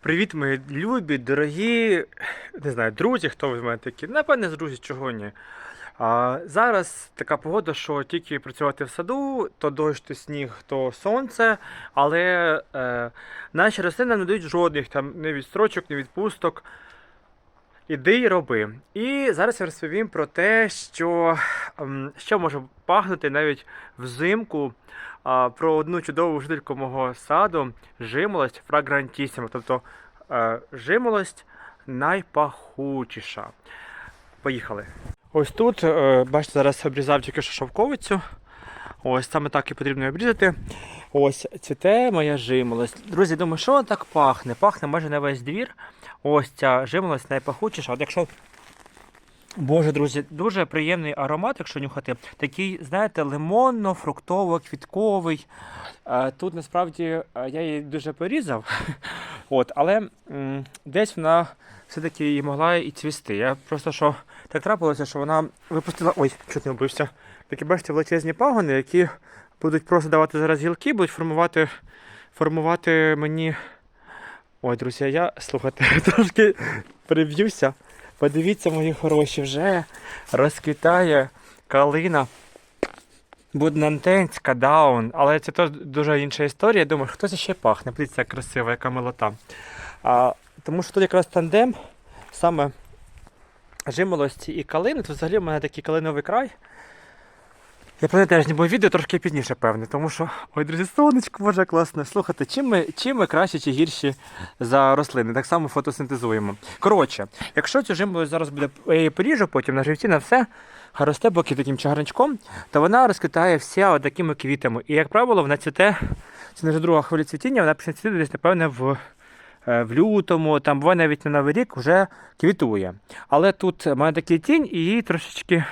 Привіт, мої любі, дорогі, не знаю, друзі, хто ви в мене такі. Напевне, друзі, чого ні. А, зараз така погода, що тільки працювати в саду, то дощ, то сніг, то сонце, але е, наші рослини не дають жодних там ні відстрочок, ні відпусток. Іди і роби. І зараз я розповім про те, що, ем, що може пахнути навіть взимку. Про одну чудову жительку мого саду жимолость фрагрантісіма. Тобто е, жимолость найпахучіша. Поїхали. Ось тут, е, бачите, зараз обрізав тільки що шовковицю. Ось саме так і потрібно обрізати. Ось цвіте моя жимолость. Друзі, думаю, що так пахне? Пахне майже на весь двір. Ось ця жимолость найпахучіша. От якщо. Боже, друзі, дуже приємний аромат, якщо нюхати. Такий, знаєте, лимонно-фруктово-квітковий. Е, Тут насправді е, я її дуже порізав, От, але м, десь вона все-таки і могла і цвісти. Я просто що так трапилося, що вона випустила. Ой, чуть не вбився. Такі, бачите, величезні пагони, які будуть просто давати зараз гілки, будуть формувати, формувати мені. Ой, друзі, я слухайте, трошки переб'юся. Подивіться, мої хороші, вже розквітає калина. Буднантенська, даун, але це теж дуже інша історія. Я думаю, хто це ще пахне. Подивіться, як красива, яка милота. А, тому що тут якраз тандем, саме жимолості і калини. Тут взагалі в мене такий калиновий край. Я про це теж зніму відео трошки пізніше, певне, тому що, ой, друзі, сонечко, боже, класно. Слухайте, чим ми, чим ми краще чи гірші за рослини, так само фотосинтезуємо. Коротше, якщо цю жимолость зараз буде, поріжу потім на живці, на все, росте боки таким чагарничком, то вона розквітає от такими квітами. І, як правило, вона цвіте, це не вже друга хвиля цвітіння, вона почне цвіти десь, напевне, в, е, в лютому, там буває навіть на Новий рік вже квітує. Але тут має такий тінь і її трошечки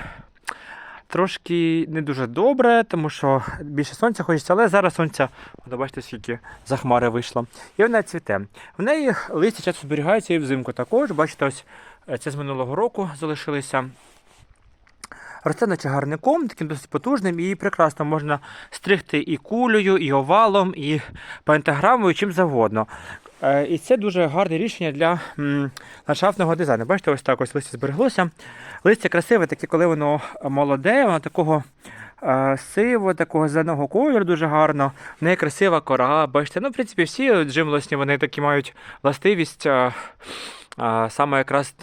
трошки не дуже добре, тому що більше сонця хочеться, але зараз сонця, бачите, скільки за хмари вийшло. І вона цвіте. В неї листя часто зберігається і взимку також. Бачите, ось е, це з минулого року залишилися. Росте на чагарником, таким досить потужним, і прекрасно можна стригти і кулею, і овалом, і пентаграмою, чим завгодно. Е, І це дуже гарне рішення для ландшафтного дизайну. Бачите, ось так ось листя збереглося. Листя красиве, таке, коли воно молоде, воно такого е, сивого, такого зеленого кольору дуже гарно. В неї красива кора. Бачите, ну, в принципі, всі от жимолосні вони такі мають властивість. Саме якраз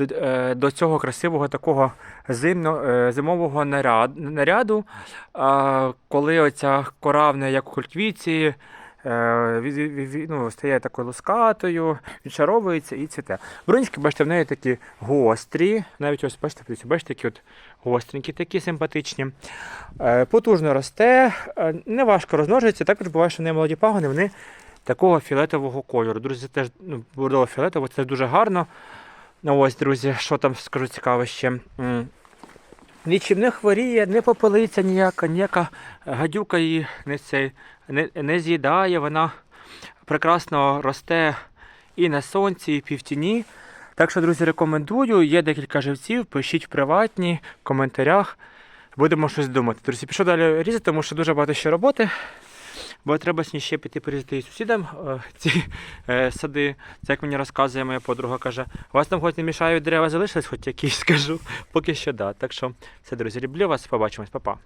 до, е, цього красивого такого зимно, е, зимового наряду, коли оця кора в неї, як у кульквіці, е, ну, стає такою лускатою, відшаровується і цвіте. Бруньки, бачите, в неї такі гострі, навіть ось бачите, бачите, такі от гостренькі, такі симпатичні. Потужно росте, е, не важко розмножується, також буває, що в неї молоді пагони, вони такого фіолетового кольору. Друзі, теж ну, бордово фіолетово, це дуже гарно. Ну ось, друзі, що там скажу цікаве ще. Нічим не хворіє, не попелиться ніяка, ніяка гадюка її не, цей, не, не з'їдає. Вона прекрасно росте і на сонці, і півтіні. Так що, друзі, рекомендую. Є декілька живців, пишіть в приватні, в коментарях. Будемо щось думати. Друзі, пішов далі різати, тому що дуже багато ще роботи. Бо треба сні ще піти і сусідам е, ці е, сади. Це як мені розказує моя подруга, каже, у вас там хоч не мішають дерева залишились, хоч якісь скажу. Поки що да. Так що все, друзі, люблю вас, побачимось, па-па.